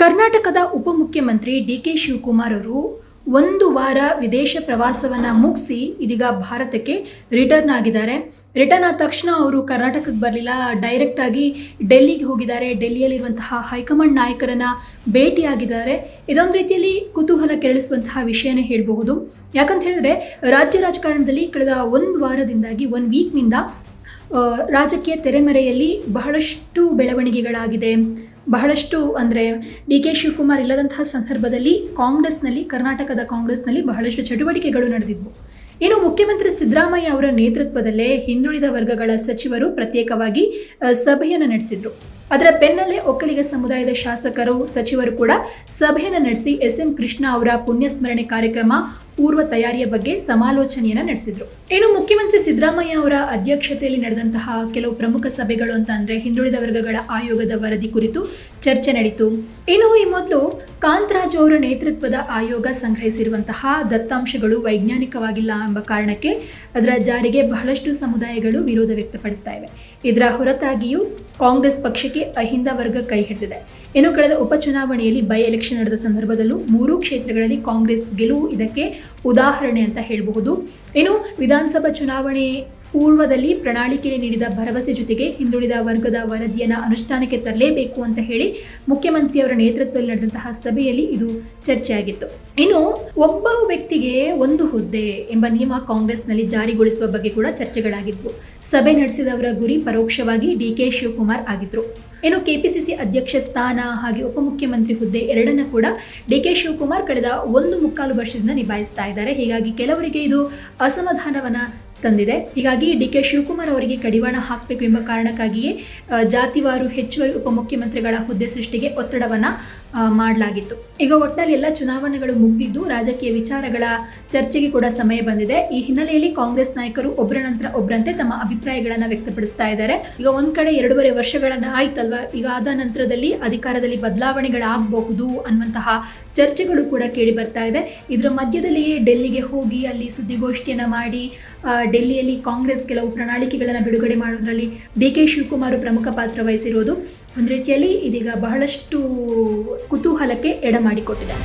ಕರ್ನಾಟಕದ ಉಪಮುಖ್ಯಮಂತ್ರಿ D K Shivakumar ಅವರು ಒಂದು ವಾರ ವಿದೇಶ ಪ್ರವಾಸವನ್ನು ಮುಗಿಸಿ ಇದೀಗ ಭಾರತಕ್ಕೆ ರಿಟರ್ನ್ ಆಗಿದ್ದಾರೆ. ರಿಟರ್ನ್ ಆದ ತಕ್ಷಣ ಅವರು ಕರ್ನಾಟಕಕ್ಕೆ ಬರಲಿಲ್ಲ. ಡೈರೆಕ್ಟ್ ಆಗಿ ಡೆಲ್ಲಿಗೆ ಹೋಗಿದ್ದಾರೆ. ಡೆಲ್ಲಿಯಲ್ಲಿರುವಂತಹ ಹೈಕಮಾಂಡ್ ನಾಯಕರನ್ನ ಭೇಟಿಯಾಗಿದ್ದಾರೆ. ಇದೊಂದು ರೀತಿಯಲ್ಲಿ ಕುತೂಹಲ ಕೆರಳಿಸುವಂತಹ ವಿಷಯನೇ ಹೇಳಬಹುದು. ಯಾಕಂತ ಹೇಳಿದ್ರೆ, ರಾಜ್ಯ ರಾಜಕಾರಣದಲ್ಲಿ ಕಳೆದ ಒಂದು ವಾರದಿಂದಾಗಿ ಒನ್ ವೀಕ್ನಿಂದ ರಾಜಕೀಯ ತೆರೆಮರೆಯಲ್ಲಿ ಬಹಳಷ್ಟು ಬೆಳವಣಿಗೆಗಳಾಗಿದೆ. ಬಹಳಷ್ಟು ಅಂದರೆ ಡಿ ಕೆ ಶಿವಕುಮಾರ್ ಇಲ್ಲದಂತಹ ಸಂದರ್ಭದಲ್ಲಿ ಕಾಂಗ್ರೆಸ್ನಲ್ಲಿ, ಕರ್ನಾಟಕದ ಕಾಂಗ್ರೆಸ್ನಲ್ಲಿ ಬಹಳಷ್ಟು ಚಟುವಟಿಕೆಗಳು ನಡೆದಿದ್ವು. ಇನ್ನು ಮುಖ್ಯಮಂತ್ರಿ ಸಿದ್ದರಾಮಯ್ಯ ಅವರ ನೇತೃತ್ವದಲ್ಲೇ ಹಿಂದುಳಿದ ವರ್ಗಗಳ ಸಚಿವರು ಪ್ರತ್ಯೇಕವಾಗಿ ಸಭೆಯನ್ನು ನಡೆಸಿದರು. ಅದರ ಬೆನ್ನಲ್ಲೇ ಒಕ್ಕಲಿಗ ಸಮುದಾಯದ ಶಾಸಕರು, ಸಚಿವರು ಕೂಡ ಸಭೆಯನ್ನು ನಡೆಸಿ ಎಸ್ ಎಂ ಕೃಷ್ಣ ಅವರ ಪುಣ್ಯಸ್ಮರಣೆ ಕಾರ್ಯಕ್ರಮ ಪೂರ್ವ ತಯಾರಿಯ ಬಗ್ಗೆ ಸಮಾಲೋಚನೆಯನ್ನ ನಡೆಸಿದ್ರು. ಇನ್ನು ಮುಖ್ಯಮಂತ್ರಿ ಸಿದ್ದರಾಮಯ್ಯ ಅವರ ಅಧ್ಯಕ್ಷತೆಯಲ್ಲಿ ನಡೆದಂತಹ ಕೆಲವು ಪ್ರಮುಖ ಸಭೆಗಳು ಅಂತ ಅಂದ್ರೆ ಹಿಂದುಳಿದ ವರ್ಗಗಳ ಆಯೋಗದ ವರದಿ ಕುರಿತು ಚರ್ಚೆ ನಡೀತು. ಇನ್ನು ಈ ಮೊದಲು ಕಾಂತರಾಜ್ ಅವರ ನೇತೃತ್ವದ ಆಯೋಗ ಸಂಗ್ರಹಿಸಿರುವಂತಹ ದತ್ತಾಂಶಗಳು ವೈಜ್ಞಾನಿಕವಾಗಿಲ್ಲ ಎಂಬ ಕಾರಣಕ್ಕೆ ಅದರ ಜಾರಿಗೆ ಬಹಳಷ್ಟು ಸಮುದಾಯಗಳು ವಿರೋಧ ವ್ಯಕ್ತಪಡಿಸ್ತಾ ಇವೆ. ಇದರ ಹೊರತಾಗಿಯೂ ಕಾಂಗ್ರೆಸ್ ಪಕ್ಷಕ್ಕೆ ಅಹಿಂದ ವರ್ಗ ಕೈ ಹಿಡಿದಿದೆ. ಇನ್ನು ಕಳೆದ ಉಪಚುನಾವಣೆಯಲ್ಲಿ ಬೈ ಎಲೆಕ್ಷನ್ ನಡೆದ ಸಂದರ್ಭದಲ್ಲೂ ಮೂರೂ ಕ್ಷೇತ್ರಗಳಲ್ಲಿ ಕಾಂಗ್ರೆಸ್ ಗೆಲುವು ಇದಕ್ಕೆ ಉದಾಹರಣೆ ಅಂತ ಹೇಳಬಹುದು. ಇನ್ನು ವಿಧಾನಸಭಾ ಚುನಾವಣೆ ಪೂರ್ವದಲ್ಲಿ ಪ್ರಣಾಳಿಕೆಯಲ್ಲಿ ನೀಡಿದ ಭರವಸೆ ಜೊತೆಗೆ ಹಿಂದುಳಿದ ವರ್ಗದ ವರದಿಯನ್ನು ಅನುಷ್ಠಾನಕ್ಕೆ ತರಲೇಬೇಕು ಅಂತ ಹೇಳಿ ಮುಖ್ಯಮಂತ್ರಿಯವರ ನೇತೃತ್ವದಲ್ಲಿ ನಡೆದಂತಹ ಸಭೆಯಲ್ಲಿ ಇದು ಚರ್ಚೆಯಾಗಿತ್ತು. ಇನ್ನು ಒಬ್ಬ ವ್ಯಕ್ತಿಗೆ ಒಂದು ಹುದ್ದೆ ಎಂಬ ನಿಯಮ ಕಾಂಗ್ರೆಸ್ನಲ್ಲಿ ಜಾರಿಗೊಳಿಸುವ ಬಗ್ಗೆ ಕೂಡ ಚರ್ಚೆಗಳಾಗಿದ್ವು. ಸಭೆ ನಡೆಸಿದವರ ಗುರಿ ಪರೋಕ್ಷವಾಗಿ ಡಿ ಕೆ ಶಿವಕುಮಾರ್ ಆಗಿದ್ರು. ಇನ್ನು ಕೆಪಿಸಿಸಿ ಅಧ್ಯಕ್ಷ ಸ್ಥಾನ ಹಾಗೆ ಉಪಮುಖ್ಯಮಂತ್ರಿ ಹುದ್ದೆ ಎರಡನ್ನ ಕೂಡ ಡಿ ಕೆ ಶಿವಕುಮಾರ್ ಕಳೆದ ಒಂದು ಮುಕ್ಕಾಲು ವರ್ಷದಿಂದ ನಿಭಾಯಿಸ್ತಾ ಇದ್ದಾರೆ. ಹೀಗಾಗಿ ಕೆಲವರಿಗೆ ಇದು ಅಸಮಾಧಾನವನ್ನ ತಂದಿದೆ. ಹೀಗಾಗಿ ಡಿ ಕೆ ಶಿವಕುಮಾರ್ ಅವರಿಗೆ ಕಡಿವಾಣ ಹಾಕಬೇಕು ಎಂಬ ಕಾರಣಕ್ಕಾಗಿಯೇ ಜಾತಿವಾರು ಹೆಚ್ಚುವರಿ ಉಪಮುಖ್ಯಮಂತ್ರಿಗಳ ಹುದ್ದೆ ಸೃಷ್ಟಿಗೆ ಒತ್ತಡವನ್ನು ಮಾಡಲಾಗಿತ್ತು. ಈಗ ಒಟ್ಟಿನಲ್ಲಿ ಎಲ್ಲ ಚುನಾವಣೆಗಳು ಮುಗಿದಿದ್ದು ರಾಜಕೀಯ ವಿಚಾರಗಳ ಚರ್ಚೆಗೆ ಕೂಡ ಸಮಯ ಬಂದಿದೆ. ಈ ಹಿನ್ನೆಲೆಯಲ್ಲಿ ಕಾಂಗ್ರೆಸ್ ನಾಯಕರು ಒಬ್ಬರ ನಂತರ ಒಬ್ಬರಂತೆ ತಮ್ಮ ಅಭಿಪ್ರಾಯಗಳನ್ನು ವ್ಯಕ್ತಪಡಿಸ್ತಾ ಇದ್ದಾರೆ. ಈಗ ಒಂದ್ ಕಡೆ ಎರಡೂವರೆ ವರ್ಷಗಳನ್ನ ಆಯ್ತಲ್ವಾ? ಈಗ ಆದ ನಂತರದಲ್ಲಿ ಅಧಿಕಾರದಲ್ಲಿ ಬದಲಾವಣೆಗಳಾಗಬಹುದು ಅನ್ನುವಂತಹ ಚರ್ಚೆಗಳು ಕೂಡ ಕೇಳಿ ಬರ್ತಾ ಇದೆ. ಇದರ ಮಧ್ಯದಲ್ಲಿಯೇ ಡೆಲ್ಲಿಗೆ ಹೋಗಿ ಅಲ್ಲಿ ಸುದ್ದಿಗೋಷ್ಠಿಯನ್ನು ಮಾಡಿ ಡೆಲ್ಲಿಯಲ್ಲಿ ಕಾಂಗ್ರೆಸ್ ಕೆಲವು ಪ್ರಣಾಳಿಕೆಗಳನ್ನು ಬಿಡುಗಡೆ ಮಾಡೋದ್ರಲ್ಲಿ ಡಿ ಕೆ ಶಿವಕುಮಾರ್ ಪ್ರಮುಖ ಪಾತ್ರ ವಹಿಸಿರೋದು ಒಂದು ರೀತಿಯಲ್ಲಿ ಇದೀಗ ಬಹಳಷ್ಟು ಕುತೂಹಲಕ್ಕೆ ಎಡ ಮಾಡಿಕೊಟ್ಟಿದೆ.